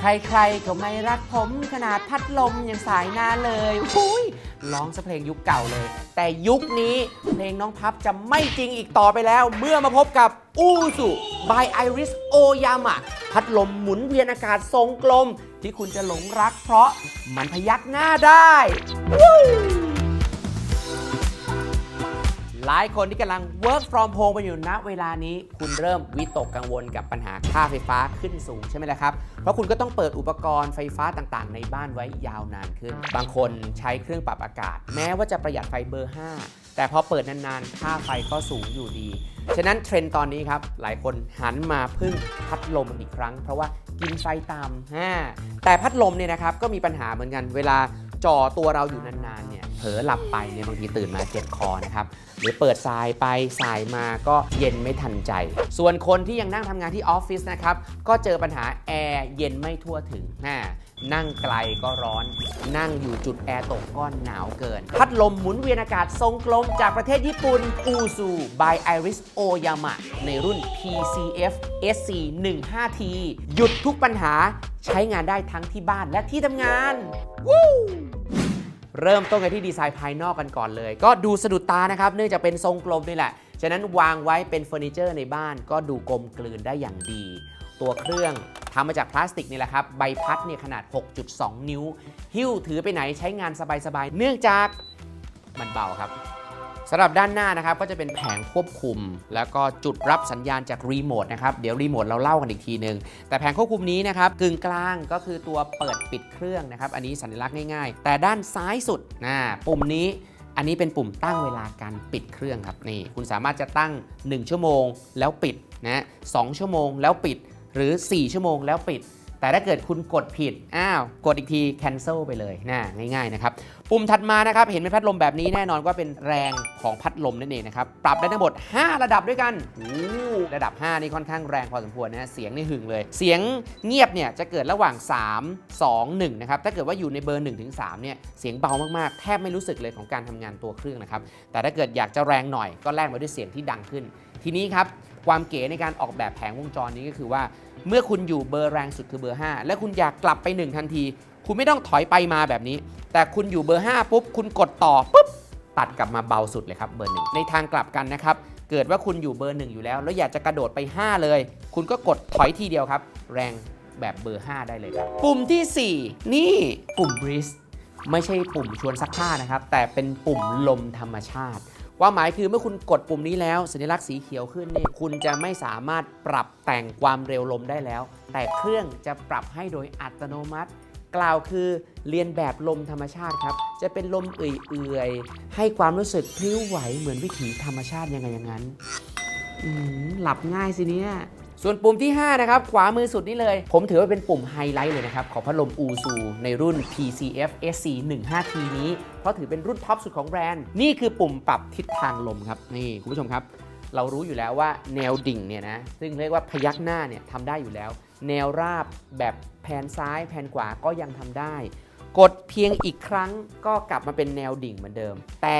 ใครๆก็ไม่รักผมขนาดพัดลมยังสายหน้าเลยหุยร้องซะเพลงยุคเก่าเลย แต่ยุคนี้เพลงน้องพับจะไม่จริงอีกต่อไปแล้ว เมื่อมาพบกับอูสุบายไอริสโอยามะพัดลมหมุนเวียนอากาศทรงกลม ที่คุณจะหลงรักเพราะมันพยักหน้าได้ หลายคนที่กำลัง work from home ไปอยู่ณเวลานี้ คุณเริ่มวิตกกังวลกับปัญหาค่าไฟฟ้าขึ้นสูงใช่ไหมล่ะครับ เพราะคุณก็ต้องเปิดอุปกรณ์ไฟฟ้าต่างๆ ในบ้านไว้ยาวนานขึ้น บางคนใช้เครื่องปรับอากาศ แม้ว่าจะประหยัดไฟเบอร์ 5 แต่พอเปิดนานๆ ค่าไฟก็สูงอยู่ดี ฉะนั้นเทรนด์ตอนนี้ครับ หลายคนหันมาพึ่งพัดลมอีกครั้ง เพราะว่ากินไฟตามอ่าแต่พัดลมเนี่ยนะครับก็มีปัญหาเหมือนกัน เวลาจ่อตัวเราอยู่นานๆเนี่ย เผลอหลับไปเนี่ยบางทีตื่นมาเจ็บคอนะครับหรือเปิดสายไปสายมาก็เย็นไม่ทันใจ ส่วนคนที่ยังนั่งทำงานที่ออฟฟิศนะครับก็เจอปัญหาแอร์เย็นไม่ทั่วถึงน่านั่งไกลก็ร้อน นั่งอยู่จุดแอร์ตกก็หนาวเกิน พัดลมหมุนเวียนอากาศทรงกลมจากประเทศญี่ปุ่นอูซู by Iris Oyama ในรุ่น PCF SC 15T หยุดทุกปัญหาใช้งานได้ทั้งที่บ้านและที่ทำงานวู้ เริ่มต้นกันที่ดีไซน์ภายนอกกันก่อนเลย ก็ดูสะดุดตานะครับ เนื่องจากเป็นทรงกลมนี่แหละ ฉะนั้นวางไว้เป็นเฟอร์นิเจอร์ในบ้าน ก็ดูกลมกลืนได้อย่างดี ตัวเครื่องทำมาจากพลาสติกนี่แหละครับ ใบพัดเนี่ยขนาด 6.2 นิ้ว หิ้วถือไปไหนใช้งานสบายๆ เนื่องจากมันเบาครับ สำหรับด้านหน้านะครับก็จะเป็นแผงควบคุม แล้วก็จุดรับสัญญาณจากรีโมทนะครับเดี๋ยวรีโมทเราเล่ากันอีกทีหนึ่งแต่แผงควบคุมนี้นะครับกึ่งกลางก็คือตัวเปิดปิดเครื่องนะครับอันนี้สัญลักษณ์ง่ายๆ แต่ด้านซ้ายสุดนะปุ่มนี้อันนี้เป็นปุ่มตั้งเวลาการปิดเครื่องครับนี่คุณสามารถจะตั้ง 1 ชั่วโมงแล้วปิดนะสองชั่วโมงแล้วปิด หรือ 4 ชั่วโมงแล้วปิด แต่ถ้าเกิดคุณกดผิด อ้าว กดอีกที cancel ไปเลยนะง่ายๆนะครับ ปุ่มถัดมานะครับ เห็นเป็นพัดลมแบบนี้แน่นอนว่าเป็นแรงของพัดลมนั่นเองนะครับ ปรับได้ทั้งหมด 5 ระดับด้วยกันระดับ 5 นี่ค่อนข้างแรงพอสมควรนะ เสียงนี่หึงเลย เสียงเงียบเนี่ยจะเกิดระหว่าง 3 2 1 นะครับ ถ้าเกิดว่าอยู่ในเบอร์1ถึง3เนี่ย เสียงเบามากๆ แทบไม่รู้สึกเลยของการทำงานตัวเครื่องนะครับ แต่ถ้าเกิดอยากจะแรงหน่อยก็แลกมาด้วยเสียงที่ดังขึ้น ทีนี้ครับความเก๋ในการออกแบบแผงวงจรนี้ก็คือว่า เมื่อคุณอยู่เบอร์แรงสุดคือเบอร์ 5 และคุณอยากกลับไป 1 ทันที คุณไม่ต้องถอยไปมาแบบนี้ แต่คุณอยู่เบอร์ 5 ปุ๊บ คุณกดต่อปุ๊บ ตัดกลับมาเบาสุดเลยครับเบอร์หนึ่งในทางกลับกันนะครับ เกิดว่าคุณอยู่เบอร์ 1 อยู่แล้ว แล้วอยากจะกระโดดไป 5 เลย คุณก็กดถอยทีเดียวครับ แรงแบบเบอร์ 5 ได้เลยครับ ปุ่มทีสี่4 นี่ปุ่ม breeze ไม่ใช่ปุ่มชวนซักผ้านะครับ แต่เป็นปุ่มลมธรรมชาติ ความหมายคือเมื่อคุณกดปุ่มนี้แล้ว สัญลักษณ์สีเขียวขึ้นเนี่ยคุณจะไม่สามารถปรับแต่งความเร็วลมได้แล้ว แต่เครื่องจะปรับให้โดยอัตโนมัติ กล่าวคือเรียนแบบลมธรรมชาติครับ จะเป็นลมเอื่อยๆ ให้ความรู้สึกพลิ้วไหวเหมือนวิถีธรรมชาติยังไงอย่างนั้นหลับง่ายสิเนี่ย ส่วนปุ่มที่ 5 นะครับ ขวามือสุดนี่เลย ผมถือว่าเป็นปุ่มไฮไลท์เลยนะครับ ของพัดลมอูซูในรุ่น PCF SC 15T นี้ เพราะถือเป็นรุ่นท็อปสุดของแบรนด์ นี่คือปุ่มปรับทิศทางลมครับ นี่ คุณผู้ชมครับ เรารู้อยู่แล้วว่าแนวดิ่งเนี่ยนะ ซึ่งเรียกว่าพยักหน้าเนี่ยทำได้อยู่แล้ว แนวราบแบบแผนซ้ายแผนขวาก็ยังทำได้ กดเพียงอีกครั้งก็กลับมาเป็นแนวดิ่งเหมือนเดิม แต่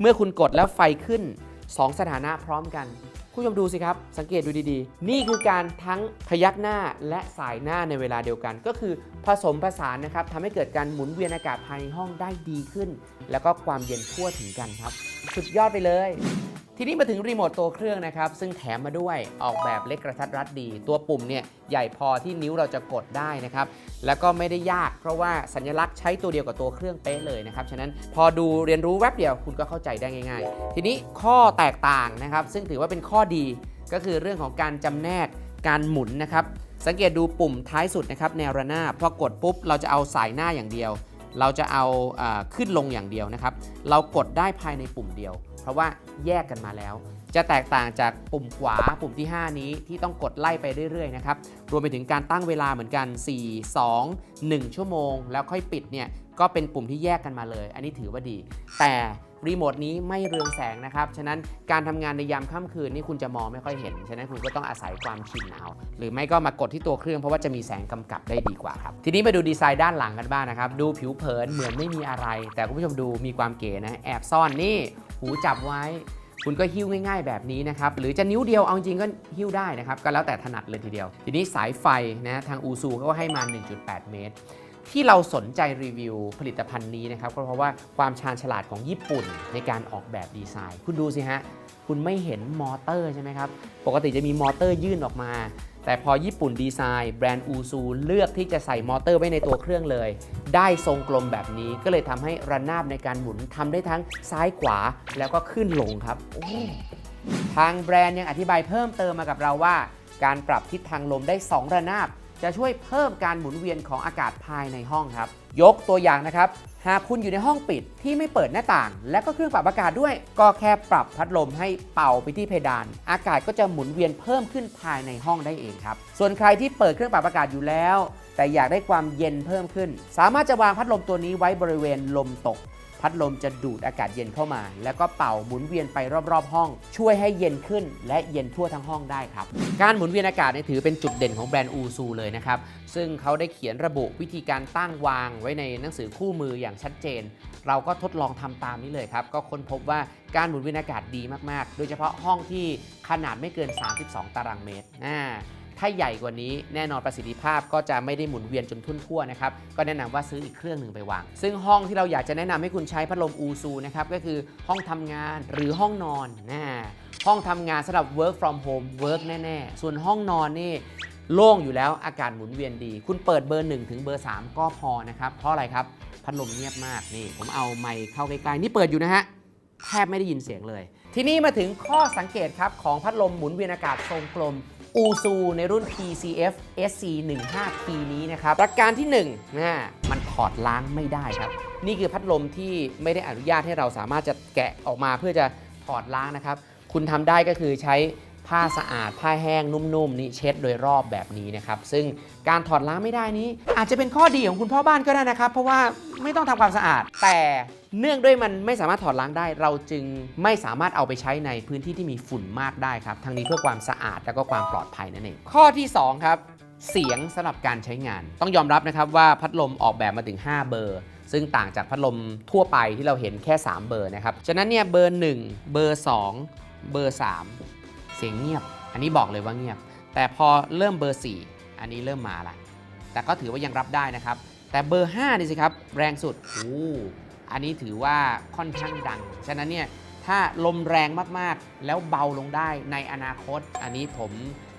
เมื่อคุณกดแล้วไฟขึ้น 2 สถานะพร้อมกัน ผู้ชมดูสิครับ สังเกตดูดีๆ นี่คือการทั้งพยักหน้าและสายหน้าในเวลาเดียวกัน ก็คือผสมผสานนะครับทำให้เกิดการหมุนเวียนอากาศภายในห้องได้ดีขึ้น แล้วก็ความเย็นทั่วถึงกันครับ สุดยอดไปเลย ทีนี้มาถึงรีโมทตัวเครื่องนะครับ ซึ่งแถมมาด้วยออกแบบเล็กกระทัดรัดดี ตัวปุ่มเนี่ยใหญ่พอที่นิ้วเราจะกดได้นะครับ แล้วก็ไม่ได้ยากเพราะว่าสัญลักษณ์ใช้ตัวเดียวกับตัวเครื่องเป๊ะเลยนะครับ ฉะนั้นพอดูเรียนรู้แวบเดียวคุณก็เข้าใจได้ง่าย ๆ ทีนี้ข้อแตกต่างนะครับ ซึ่งถือว่าเป็นข้อดีก็คือเรื่องของการจำแนกการหมุนนะครับ สังเกตดูปุ่มท้ายสุดนะครับแนวระนาบพอกดปุ๊บเราจะเอาสายหน้าอย่างเดียว เราจะเอาอขึ้นลงอย่างเดียวนะครับ เรากดได้ภายในปุ่มเดียว ราะว่าแยกกันมาแล้ว จะแตกต่างจากปุ่มขวาปุ่มที่ 5 นี้ที่ต้องกดไล่ไปเรื่อยๆนะครับรวมไปถึงการตั้งเวลาเหมือนกัน 4 2 1 ชั่วโมง แล้วค่อยปิดเนี่ยก็เป็นปุ่มที่แยกกันมาเลย อันนี้ถือว่าดี แต่รีโมทนี้ไม่เรืองแสงนะครับ ฉะนั้นการทำงานในยามค่ำคืนนี่คุณจะมองไม่ค่อยเห็น ฉะนั้นคุณก็ต้องอาศัยความชินเอา หรือไม่ก็มากดที่ตัวเครื่องเพราะว่าจะมีแสงกำกับได้ดีกว่าครับ ทีนี้มาดูดีไซน์ด้านหลังกันบ้างนะครับ ดูผิวเผินเหมือนไม่มีอะไร แต่คุณผู้ชมดูมีความเก๋นะ แอบซ่อนนี่ หูจับไว้ คุณก็หิ้วง่ายๆแบบนี้นะครับ หรือจะนิ้วเดียวเอาจริงก็หิ้วได้นะครับ ก็แล้วแต่ถนัดเลยทีเดียว ทีนี้สายไฟนะทางอูซูก็ให้มา 1.8 เมตร ที่เราสนใจรีวิวผลิตภัณฑ์นี้นะครับก็เพราะว่าความชาญฉลาดของญี่ปุ่นในการออกแบบดีไซน์ คุณดูสิฮะคุณไม่เห็นมอเตอร์ใช่ไหมครับปกติจะมีมอเตอร์ยื่นออกมา แต่พอญี่ปุ่นดีไซน์แบรนด์อูซูเลือกที่จะใส่มอเตอร์ไว้ในตัวเครื่องเลย ได้ทรงกลมแบบนี้ก็เลยทำให้ระนาบในการหมุนทำได้ทั้งซ้ายขวาแล้วก็ขึ้นลงครับทางแบรนด์ยังอธิบายเพิ่มเติมมากับเราว่า การปรับทิศทางลมได้ 2 ระนาบ จะช่วยเพิ่มการหมุนเวียนของอากาศภายในห้องครับ ยกตัวอย่างนะครับ หากคุณอยู่ในห้องปิดที่ไม่เปิดหน้าต่าง และก็เครื่องปรับอากาศด้วย ก็แค่ปรับพัดลมให้เป่าไปที่เพดาน อากาศก็จะหมุนเวียนเพิ่มขึ้นภายในห้องได้เองครับ ส่วนใครที่เปิดเครื่องปรับอากาศอยู่แล้ว แต่อยากได้ความเย็นเพิ่มขึ้น สามารถจะวางพัดลมตัวนี้ไว้บริเวณลมตก พัดลมจะดูดอากาศเย็นเข้ามา แล้วก็เป่าหมุนเวียนไปรอบๆ ห้อง ช่วยให้เย็นขึ้น และเย็นทั่วทั้งห้องได้ครับ การหมุนเวียนอากาศเนี่ยถือเป็นจุดเด่นของแบรนด์อูซูเลยนะครับ ซึ่งเขาได้เขียนระบุวิธีการตั้งวางไว้ในหนังสือคู่มืออย่างชัดเจน เราก็ทดลองทำตามนี้เลยครับ ก็ค้นพบว่าการหมุนเวียนอากาศดีมากๆ โดยเฉพาะห้องที่ขนาดไม่เกิน 32 ตารางเมตรอ่า ถ้าใหญ่กว่านี้แน่นอนประสิทธิภาพก็จะไม่ได้หมุนเวียนจนทุ่นทั่วนะครับ ก็แนะนำว่าซื้ออีกเครื่องหนึ่งไปวาง ซึ่งห้องที่เราอยากจะแนะนำให้คุณใช้พัดลมอูซูนะครับ ก็คือห้องทำงานหรือห้องนอนนะห้องทำงานสำหรับ work from home work แน่ๆ ส่วนห้องนอนนี่โล่งอยู่แล้วอากาศหมุนเวียนดี คุณเปิดเบอร์ 1 ถึงเบอร์ 3 ก็พอนะครับ เพราะอะไรครับ พัดลมเงียบมากนี่ ผมเอาไมค์เข้าใกล้ๆ นี่เปิดอยู่นะฮะ แทบไม่ได้ยินเสียงเลย ทีนี้มาถึงข้อสังเกตครับ ของพัดลมหมุนเวียนอากาศทรงกลม อูซูในรุ่น PCF SC 1 5 T นี้นะครับ ประการที่1นะมันถอดล้างไม่ได้ครับ นี่คือพัดลมที่ไม่ได้อนุญาตให้เราสามารถจะแกะออกมาเพื่อจะถอดล้างนะครับ คุณทำได้ก็คือใช้ ผ้าสะอาด ผ้าแห้งนุ่มๆนี่เช็ดโดยรอบแบบนี้นะครับซึ่งการถอดล้างไม่ได้นี้ อาจจะเป็นข้อดีของคุณพ่อบ้านก็ได้นะครับ เพราะว่าไม่ต้องทำความสะอาด แต่เนื่องด้วยมันไม่สามารถถอดล้างได้ เราจึงไม่สามารถเอาไปใช้ในพื้นที่ที่มีฝุ่นมากได้ครับทั้งนี้เพื่อความสะอาดและก็ความปลอดภัยนั่นเองข้อที่ 2 ครับเสียงสำหรับการใช้งาน ต้องยอมรับนะครับว่าพัดลมออกแบบมาถึง 5 เบอร์ ซึ่งต่างจากพัดลมทั่วไปที่เราเห็นแค่ 3 เบอร์นะครับ ฉะนั้นเนี่ยเบอร์ 1 เบอร์ 2 เบอร์ 3 เสียงเงียบ อันนี้บอกเลยว่าเงียบ แต่พอเริ่มเบอร์ 4 อันนี้เริ่มมาละแต่ก็ถือว่ายังรับได้นะครับ แต่เบอร์5นี่สิครับแรงสุดโอ้อันนี้ถือว่าค่อนข้างดัง ฉะนั้นเนี่ยถ้าลมแรงมากๆ แล้วเบาลงได้ในอนาคต อันนี้ผม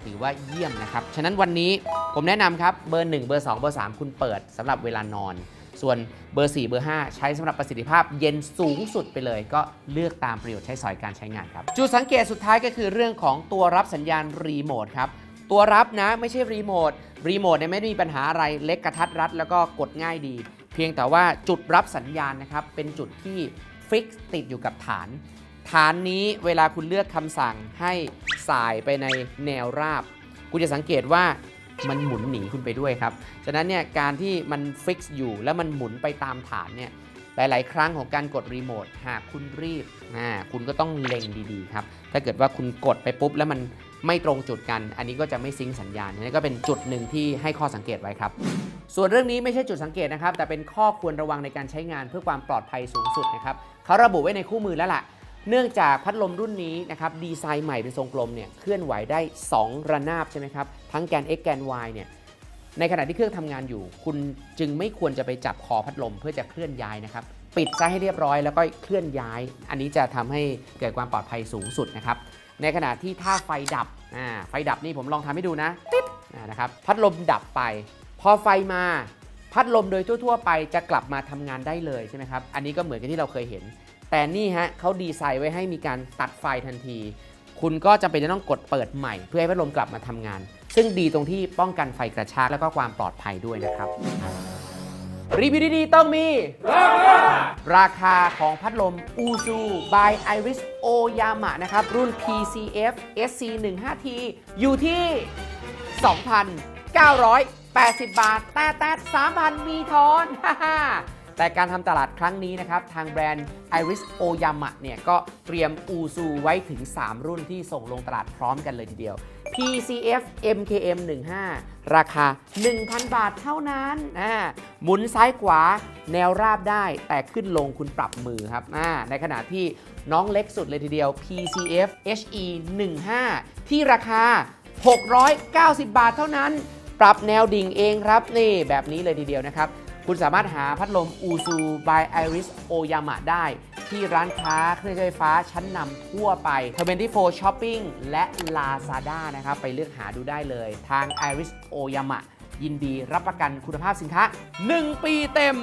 ถือว่าเยี่ยมนะครับ ฉะนั้นวันนี้ผมแนะนำครับเบอร์ 1 เบอร์ 2 เบอร์ 3 คุณเปิดสำหรับเวลานอน ส่วนเบอร์ 4 เบอร์ 5 ใช้สำหรับประสิทธิภาพเย็นสูงสุดไปเลย ก็เลือกตามประโยชน์ใช้สอยการใช้งานครับ จุดสังเกตสุดท้ายก็คือเรื่องของตัวรับสัญญาณรีโมทครับตัวรับนะไม่ใช่รีโมทรีโมทเนี่ยไม่ได้มีปัญหาอะไรเล็กกระทัดรัด แล้วก็กดง่ายดี เพียงแต่ว่าจุดรับสัญญาณนะครับเป็นจุดที่ฟิกติดอยู่กับฐาน ฐานนี้เวลาคุณเลือกคำสั่งให้สายไปในแนวราบ คุณจะสังเกตว่า มันหมุนหนีคุณไปด้วยครับ ฉะนั้นเนี่ยการที่มันฟิกซ์อยู่แล้วมันหมุนไปตามฐานเนี่ยหลาย ๆ ครั้งของการกดรีโมทหากคุณรีบอ่าคุณก็ต้องเล็งดีๆครับ ถ้าเกิดว่าคุณกดไปปุ๊บแล้วมันไม่ตรงจุดกัน อันนี้ก็จะไม่ซิงสัญญาณนี่ก็เป็นจุดหนึ่งที่ให้ข้อสังเกตไว้ครับ ส่วนเรื่องนี้ไม่ใช่จุดสังเกตนะครับ แต่เป็นข้อควรระวังในการใช้งานเพื่อความปลอดภัยสูงสุดนะครับเขาระบุไว้ในคู่มือแล้วล่ะ เนื่องจากพัดลมรุ่นนี้นะครับดีไซน์ใหม่เป็นทรงกลมเนี่ยเคลื่อนไหวได้ 2 ระนาบใช่ไหมครับ ทั้งแกน x แกน y เนี่ยในขณะที่เครื่องทำงานอยู่ คุณจึงไม่ควรจะไปจับคอพัดลมเพื่อจะเคลื่อนย้ายนะครับ ปิดซะให้เรียบร้อยแล้วก็เคลื่อนย้าย อันนี้จะทำให้เกิดความปลอดภัยสูงสุดนะครับ ในขณะที่ถ้าไฟดับอ่าไฟดับนี่ผมลองทำให้ดูนะติ๊บนะครับพัดลมดับไป พอไฟมาพัดลมโดยทั่ว ๆ ไปจะกลับมาทำงานได้เลยใช่ไหมครับ อันนี้ก็เหมือนกับที่เราเคยเห็น แต่นี่ฮะเขาดีไซน์ไว้ให้มีการตัดไฟทันที คุณก็จำเป็นจะต้องกดเปิดใหม่ เพื่อให้พัดลมกลับมาทำงาน ซึ่งดีตรงที่ป้องกันไฟกระชากแล้วก็ความปลอดภัยด้วยนะครับรีวิวดีๆต้องมี ราคาของพัดลม Uzu by Iris Oyama นะครับ รุ่น PCF SC 1 5 T อยู่ที่ 2,980 บาท แต่แต่3,000 มีทอน แต่การทำตลาดครั้งนี้นะครับ ทางแบรนด์ Iris Oyama เนี่ยก็เตรียม Uzu ไว้ถึง 3 รุ่นที่ส่งลงตลาดพร้อมกันเลยทีเดียว PCF MKM 15ราคา 1,000 บาทเท่านั้นอ่าหมุนซ้ายขวาแนวราบได้ แต่ขึ้นลงคุณปรับมือครับในขณะที่น้องเล็กสุดเลยทีเดียว PCF HE 15ที่ราคา 690 บาทเท่านั้น ปรับแนวดิ่งเองครับ นี่แบบนี้เลยทีเดียวนะครับ คุณสามารถหาพัดลม u s u by Iris Oyama ได้ ที่ร้านค้าเครื่องใช้ไฟฟ้าชั้นนำทั่วไป 24 Shopping และ Lazada นะครับ ไปเลือกหาดูได้เลย ทาง Iris Oyama ยินดีรับประกันคุณภาพสินค้า 1 ปีเต็ม